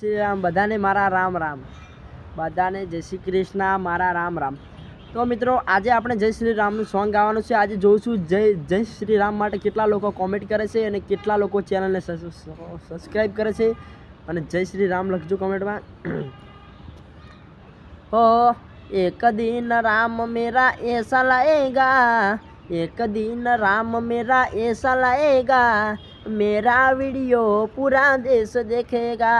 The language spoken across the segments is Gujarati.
શ્રી રામ બધાને મારા રામ રામ. બધાને જય શ્રી કૃષ્ણ, મારા રામ રામ. તો મિત્રો, આજે આપણે જય શ્રી રામનું સોંગ ગાવાનું છે. આજે જોઈશું જય જય શ્રી રામ માટે કેટલા લોકો કોમેન્ટ કરે છે અને કેટલા લોકો ચેનલને સબસ્ક્રાઈબ કરે છે. અને જય શ્રી રામ લખજો કોમેન્ટમાં હો, એક દિન રામ મેરા એસા લાએગા એક દિન રામ મેરા એસા લાએગા मेरा वीडियो पूरा देश देखेगा।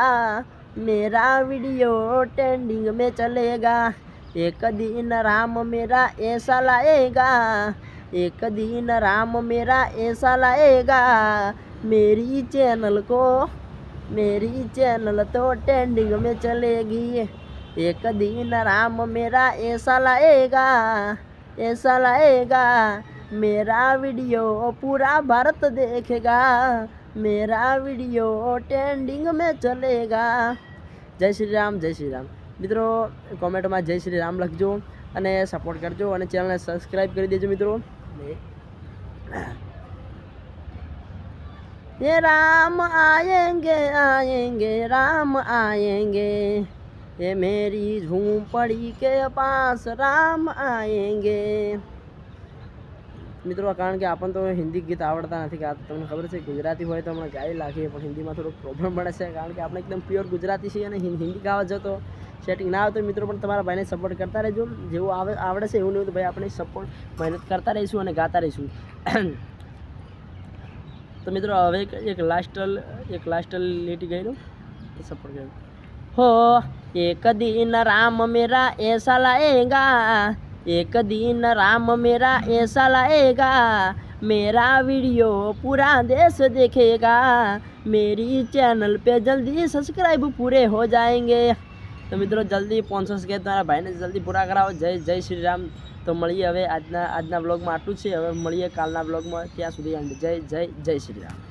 मेरा वीडियो ट्रेंडिंग में चलेगा। एक दिन राम मेरा ऐसा लाएगा। एक दिन राम मेरा ऐसा लाएगा। मेरी चैनल को, मेरी चैनल तो ट्रेंडिंग में चलेगी। एक दिन राम मेरा ऐसा लाएगा ऐसा लाएगा। मेरा वीडियो पूरा भारत देखेगा मेरा वीडियो ट्रेंडिंग में चलेगा જય શ્રી રામ જય શ્રી રામ મિત્રો કોમેન્ટમાં જય શ્રી રામ લખજો અને સપોર્ટ કરજો અને ચેનલને સબસ્ક્રાઈબ કરી દેજો મિત્રો ये राम आएंगे आएंगे राम आएंगे ये मेरी झूंपड़ी के पास राम आएंगे મિત્રો કારણ કે આપણને તો હિન્દી ગીત આવડતા નથી ગાતા તમને ખબર છે, ગુજરાતી હોય તો હમણાં ગાઈ લાગીએ પણ હિન્દીમાં થોડોક પ્રોબ્લેમ પડે છે, કારણ કે આપણે એકદમ પ્યોર ગુજરાતી છીએ અને હિન્દી ગાવા જતો સેટિંગ ના આવે તો મિત્રો, પણ તમારા ભાઈને સપોર્ટ કરતા રહેજો. જેવું આવે, આવડે છે એવું નહીં તો ભાઈ આપણે સપોર્ટ મહેનત કરતા રહીશું અને ગાતા રહીશું. તો મિત્રો, હવે એક લાસ્ટલ એક લાસ્ટલ લેટી ગયેલું સપોર્ટ કર્યો હો, એક દિન રામ મેરા એસા લાએગા एक दिन राम मेरा ऐसा लाएगा मेरा वीडियो पूरा देश देखेगा मेरी चैनल पे जल्दी सब्सक्राइब पूरे हो जाएंगे તો મિત્રો જલ્દી પાંચસો સબસ્ક્રાઈબ તમારા ભાઈને જલ્દી પૂરા કરાવો જય જય શ્રી રામ તો મળીએ હવે આજના આજના બ્લોગમાં આટલું જ છે હવે મળીએ કાલના બ્લોગમાં ત્યાં સુધી જય જય જય શ્રી રામ